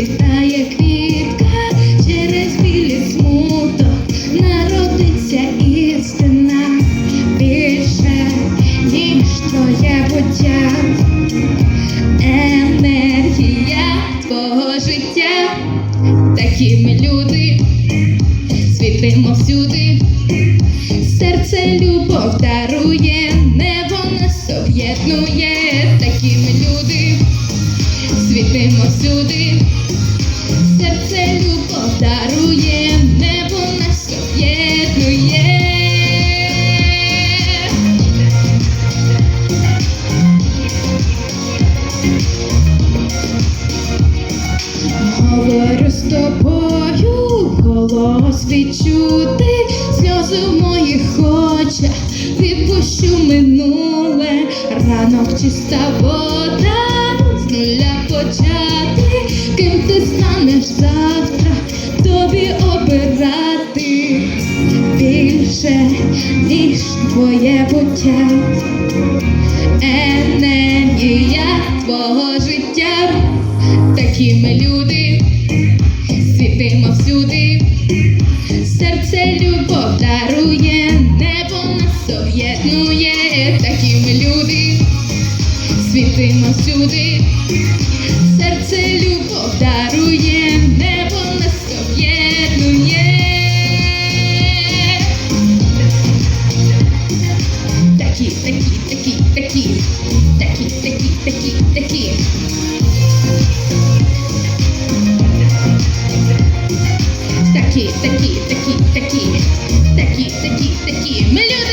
розцвітає квітка через білі смуток, народиться істина більше, ніж твоє буття, енергія твого життя, такі ми люди, світимо всюди, серце любов дарує, небо нас об'єднує, такі ми люди. Світимо всюди серце любов дарує, небо нас об'єднує. Говорю з тобою, голос відчути, сльози в моїх очах, відпущу минуле, ранок чиста вода, більше, ніж твоє буття, енергія твого життя. Такі ми люди, світимо всюди, серце любов дарує, небо нас об'єднує, такі ми люди, світимо всюди, серце любов дарує, Такі, такі, такі, такі, такі, такі, такі, такі. Такі, такі, такі, такі, такі, такі, такі, ми